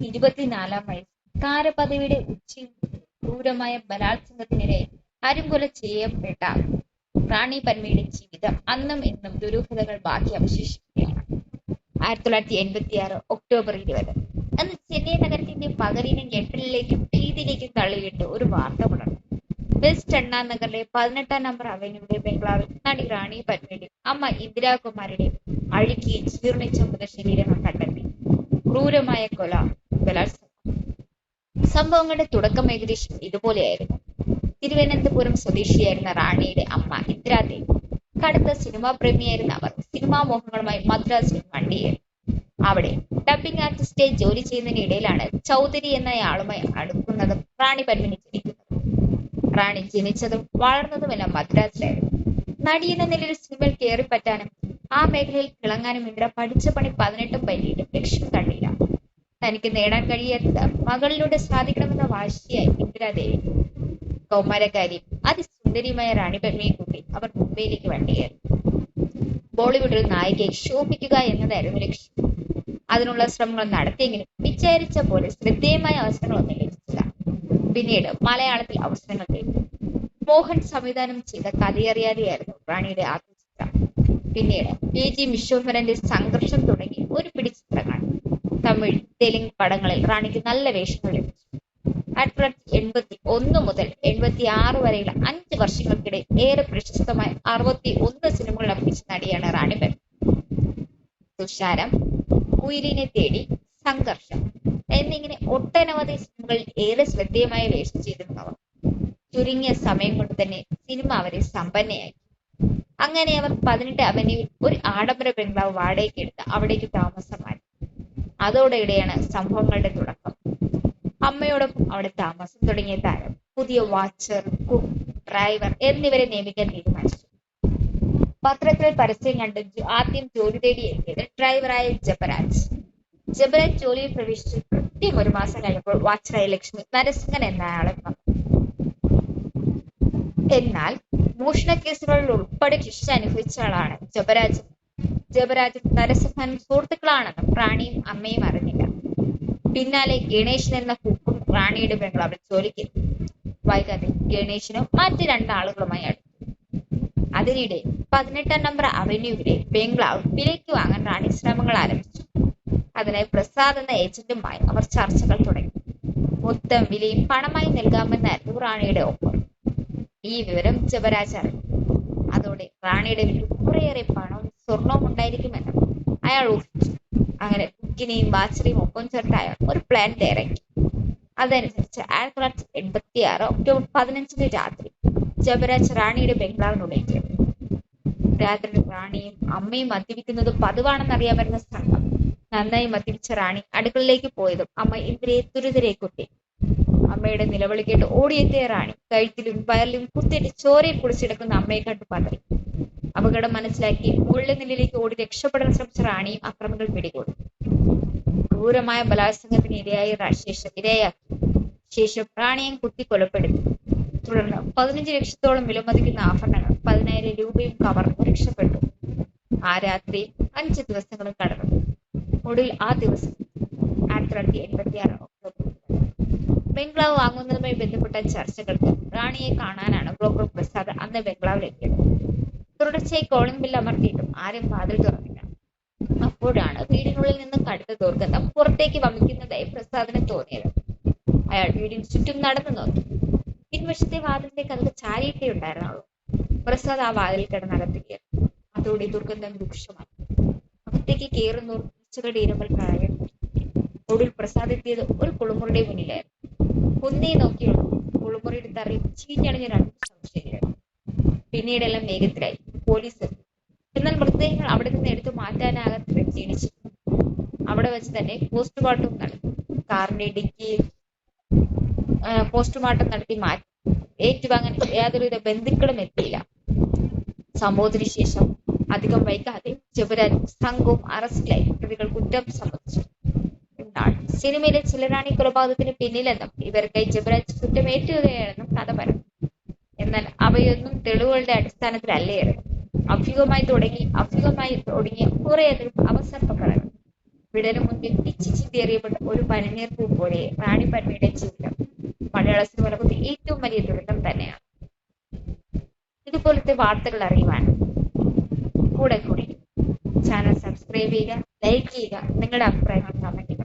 ഇരുപത്തിനാലാം വയസ്സ്. താരപദവിയുടെ ഉച്ചയിൽ ക്രൂരമായ ബലാത്സംഗത്തിനിടെ അരുംകൊല ചെയ്യപ്പെട്ട റാണി പന്മയുടെ ജീവിതം അന്നും ഇന്നും ദുരൂഹതകൾ ബാക്കി അവശേഷിക്കുകയാണ്. ആയിരത്തി തൊള്ളായിരത്തി എൺപത്തി ആറ് ഒക്ടോബർ ഇരുപത്. അന്ന് ചെന്നൈ നഗരത്തിന്റെ പകലിനെ ഞെട്ടലിലേക്കും ഭീതിയിലേക്കും തള്ളിയിട്ട് ഒരു വാർത്ത പുലർന്നു. വെസ്റ്റ് അണ്ണാ നഗറിലെ പതിനെട്ടാം നമ്പർ അവന്യൂടെ ബംഗ്ലാവിൽ നടി റാണി പന്മയുടെ അമ്മ ഇന്ദിരാകുമാരിയുടെ അഴുകിയ ജീർണിച്ച മൃതശരീരങ്ങൾ കണ്ടെത്തി. ക്രൂരമായ കൊല ബലാത്സംഗം. സംഭവങ്ങളുടെ തുടക്കം ഏകദേശം ഇതുപോലെയായിരുന്നു. തിരുവനന്തപുരം സ്വദേശിയായിരുന്ന റാണിയുടെ അമ്മ ഇന്ദിരാദേവി. കടുത്ത സിനിമാ പ്രേമിയായിരുന്ന അവർ സിനിമാ മോഹങ്ങളുമായി മദ്രാസിൽ വണ്ടിയേറി അവിടെ ഡബിംഗ് ആർട്ടിസ്റ്റായി ജോലി ചെയ്യുന്നതിനിടയിലാണ് ചൗധരി എന്നയാളുമായി അടുക്കുന്നതും റാണി പത്മിനി ജനിക്കുന്നത് റാണി ജനിച്ചതും വളർന്നതുമെല്ലാം മദ്രാസിലായിരുന്നു. നടി എന്ന നിലയിൽ സിനിമയിൽ കയറിപ്പറ്റാനും ആ മേഖലയിൽ തിളങ്ങാനും ഇന്ദ്ര പഠിച്ച പണി പതിനെട്ടും പറ്റിയിട്ടും ലക്ഷ്യം കണ്ടില്ല തനിക്ക് നേടാൻ കഴിയാത്തത് മകളിലൂടെ സാധിക്കണമെന്ന വാശിയായി ഇന്ദിരാദേവി കൗമാരക്കാരി അതിസുന്ദരിയുമായ റാണി ബഹ്മയെ കൂട്ടി അവർ മുംബൈയിലേക്ക് വണ്ടിയേറി ബോളിവുഡിൽ നായികയെ ശോഭിക്കുക എന്നതായിരുന്നു ലക്ഷ്യം. അതിനുള്ള ശ്രമങ്ങൾ നടത്തിയെങ്കിലും വിചാരിച്ച പോലെ ശ്രദ്ധേയമായ അവസരങ്ങളൊന്നും ലഭിച്ചില്ല. പിന്നീട് മലയാളത്തിൽ അവസരങ്ങൾ തേടി. മോഹൻ സംവിധാനം ചെയ്ത കഥയറിയാതെയായിരുന്നു റാണിയുടെ ചിത്രം പിന്നീട് പി ജി വിശ്വംഭരന്റെ സംഘർഷം തുടങ്ങി. ഒരു പിടി ചിത്രങ്ങൾ തമിഴ് തെലുങ്ക് പടങ്ങളിൽ റാണിക്ക് നല്ല വേഷങ്ങൾ ലഭിച്ചു. ആയിരത്തി തൊള്ളായിരത്തി എൺപത്തി ഒന്ന് മുതൽ എൺപത്തി ആറ് വരെയുള്ള അഞ്ച് വർഷങ്ങൾക്കിടെ ഏറെ പ്രശസ്തമായ അറുപത്തി ഒന്ന് സിനിമകൾ അഭിനയിച്ച നടിയാണ് റാണി ബെൻ തുഷാരം ഉയിരിനെ തേടി സംഘർഷം എന്നിങ്ങനെ ഒട്ടനവധി സിനിമകളിൽ ഏറെ ശ്രദ്ധേയമായ വേഷം ചെയ്തിരുന്നവർ. ചുരുങ്ങിയ സമയം കൊണ്ട് തന്നെ സിനിമ അവരെ സമ്പന്നയാക്കി. അങ്ങനെ അവർ പതിനെട്ട് അവന്യൂവിൽ ഒരു ആഡംബര ബംഗ്ലാവ് വാടകയ്ക്ക് എടുത്ത് അവിടേക്ക് താമസം മാറ്റി അതോടെയാണ് സംഭവങ്ങളുടെ തുടക്കം. അമ്മയോടൊപ്പം അവിടെ താമസം തുടങ്ങിയ താരം പുതിയ വാച്ചർ കുക്ക് ഡ്രൈവർ എന്നിവരെ നിയമിക്കാൻ തീരുമാനിച്ചു. പത്രത്തിൽ പരസ്യം കണ്ട് ആദ്യം ജോലി തേടി എത്തിയത് ഡ്രൈവറായ ജബരാജ്. ജബരാജ് ജോലിയിൽ പ്രവേശിച്ച് കൃത്യം ഒരു മാസം കഴിഞ്ഞപ്പോൾ വാച്ചറായ ലക്ഷ്മി നരസിംഹൻ എന്നയാളെ എന്നാൽ മോഷണ കേസുകളിൽ ഉൾപ്പെടെ ശിക്ഷ അനുഭവിച്ച ആളാണ് ജബരാജ് ജപരാജൻ നരസിംഹനും സുഹൃത്തുക്കളാണെന്ന് റാണിയും അമ്മയും അറിഞ്ഞില്ല. പിന്നാലെ ഗണേശൻ എന്ന കുക്കും റാണിയുടെ ബംഗ്ലാവിൽ ജോലിക്ക്. വൈകാതെ ഗണേശനും മറ്റ് രണ്ടാളുകളുമായി അടുത്തു. അതിനിടെ പതിനെട്ടാം നമ്പർ അവന്യൂവിലെ ബംഗ്ലാവ് വിലയ്ക്ക് വാങ്ങാൻ റാണി ശ്രമങ്ങൾ ആരംഭിച്ചു. അതിനായി പ്രസാദ് എന്ന ഏജന്റുമായി അവർ ചർച്ചകൾ തുടങ്ങി. മൊത്തം വിലയും പണമായി നൽകാമെന്നായിരുന്നു റാണിയുടെ ഓഫർ. ഈ വിവരം ജബരാജ് അറിഞ്ഞു അതോടെ റാണിയുടെ വീട്ടിൽ കുറേയേറെ പണവും സ്വർണവും ഉണ്ടായിരിക്കുമെന്ന് അയാൾ ഊഹിച്ചു. അങ്ങനെ കുക്കിനെയും ബാച്ചറിയും ഒപ്പം ചേർത്ത് അയാൾ ഒരു പ്ലാൻ തയ്യാറാക്കി. അതനുസരിച്ച് ആയിരത്തി തൊള്ളായിരത്തി എൺപത്തി ആറ് ഒക്ടോബർ പതിനഞ്ചിന് രാത്രി ജബരാജ് റാണിയുടെ ബംഗ്ലാവിനുള്ളിൽ കയറി രാത്രി റാണിയും അമ്മയും മദ്യപിക്കുന്നത് പതിവാണെന്നറിയാൻ സംഘം നന്നായി മദ്യപിച്ച റാണി അടുക്കളയിലേക്ക് പോയതും അമ്മ ഇന്ദിരയെ തുരിതരെ കുത്തി അമ്മയുടെ നിലവിളി കേട്ട് ഓടിയെത്തിയ റാണി. കഴുത്തിലും വയറിലും കുത്തിയിട്ട് ചോരയിൽ കുളിച്ചെടുക്കുന്ന അമ്മയെ കണ്ടു പതറി. അപകടം മനസ്സിലാക്കി മുകളിലെ നിലയിലേക്ക് ഓടി രക്ഷപ്പെടാൻ ശ്രമിച്ച റാണിയും അക്രമികൾ പിടികൂടി. ക്രൂരമായ ബലാത്സംഗത്തിന് ഇരയായി ശേഷം ഇരയാക്കി. ശേഷം റാണിയെ കുത്തി കൊലപ്പെടുത്തി. തുടർന്ന് പതിനഞ്ച് ലക്ഷത്തോളം വിലമതിക്കുന്ന ആഭരണങ്ങൾ പതിനായിരം രൂപയും കവർന്ന് രക്ഷപ്പെട്ടു. ആ രാത്രി അഞ്ച് ദിവസങ്ങളും കടന്നു. ഒടുവിൽ ആ ദിവസം ആയിരത്തി തൊള്ളായിരത്തി എൺപത്തി ആറ് ബംഗ്ലാവ് വാങ്ങുന്നതുമായി ബന്ധപ്പെട്ട ചർച്ചകൾ റാണിയെ കാണാനാണ് ബ്രോക്കർ പ്രസാദ് അന്ന് ബംഗ്ലാവിലെത്തിയത്. തുടർച്ചയായി കോളിംഗ് ബിൽ അമർത്തിയിട്ടും ആരും വാതിൽ തുറന്നില്ല. അപ്പോഴാണ് വീടിനുള്ളിൽ നിന്ന് കടുത്ത ദുർഗന്ധം പുറത്തേക്ക് വമിക്കുന്നതായി പ്രസാദിന് തോന്നിയത്. അയാൾ വീടിന് ചുറ്റും നടന്നു നോക്കി. പിൻവശത്തെ വാതിലിന്റെ കഥ ചാരിയിട്ടേ ഉണ്ടായിരുന്നുള്ളൂ. പ്രസാദ് ആ വാതിൽ കിടന്നകത്തേക്ക് അതോടെ ദുർഗന്ധം രൂക്ഷമായി. അകത്തേക്ക് കയറുന്നോർ ഉച്ചകടി ഇരമ്പൽ കാര്യം ഒടുവിൽ പ്രസാദ് എത്തിയത് ഒരു കുളിമുറിയുടെ മുന്നിലായിരുന്നു. കുന്നേ നോക്കിയുള്ളൂ കുളിമുറിയുടെ തറയിൽ ചീഞ്ഞണിഞ്ഞ രണ്ട് സംശയങ്ങൾ പിന്നീടെല്ലാം വേഗത്തിലായി. പോലീസ്. എന്നാൽ മൃതദേഹങ്ങൾ അവിടെ നിന്ന് എടുത്തു മാറ്റാനാകാത്ത ക്ഷീണിച്ചു. അവിടെ വെച്ച് തന്നെ പോസ്റ്റ്മോർട്ടം നടത്തി. കാറിന്റെ ഡിക്കിയിൽ പോസ്റ്റ്മോർട്ടം നടത്തി മാറ്റി. ഏറ്റുവാങ്ങാൻ യാതൊരുവിധ ബന്ധുക്കളും എത്തിയില്ല. സംഭവത്തിന് ശേഷം അധികം വൈകാതെ ജബരാജ് സംഘവും അറസ്റ്റിലായി. പ്രതികൾ കുറ്റം സമ്മതിച്ചു. സിനിമയിലെ ചിലരാണി കൊലപാതകത്തിന് പിന്നിലെന്നും ഇവർക്കായി ജബരാജ് കുറ്റമേറ്റുകയാണെന്നും കഥ പറഞ്ഞു എന്നാൽ അവയൊന്നും തെളിവുകളുടെ അടിസ്ഥാനത്തിലല്ലായിരുന്നു അഭ്യൂഹമായി തുടങ്ങി അഭ്യൂഹമായി തുടങ്ങിയ കുറേയധികം അവസർപ്പ വിടനു മുൻപിൽ പിച്ചി ചിന്തേറിയപ്പെട്ട ഒരു പൂ പോലെ റാണി പന്മയുടെ ജീവിതം മലയാള സിനിമ ഏറ്റവും വലിയ ദുരന്തം തന്നെയാണ്. ഇതുപോലത്തെ വാർത്തകൾ അറിയുവാൻ കൂടെ കൂടി ചാനൽ സബ്സ്ക്രൈബ് ചെയ്യുക ലൈക്ക് ചെയ്യുക നിങ്ങളുടെ അഭിപ്രായങ്ങൾ കമന്റ്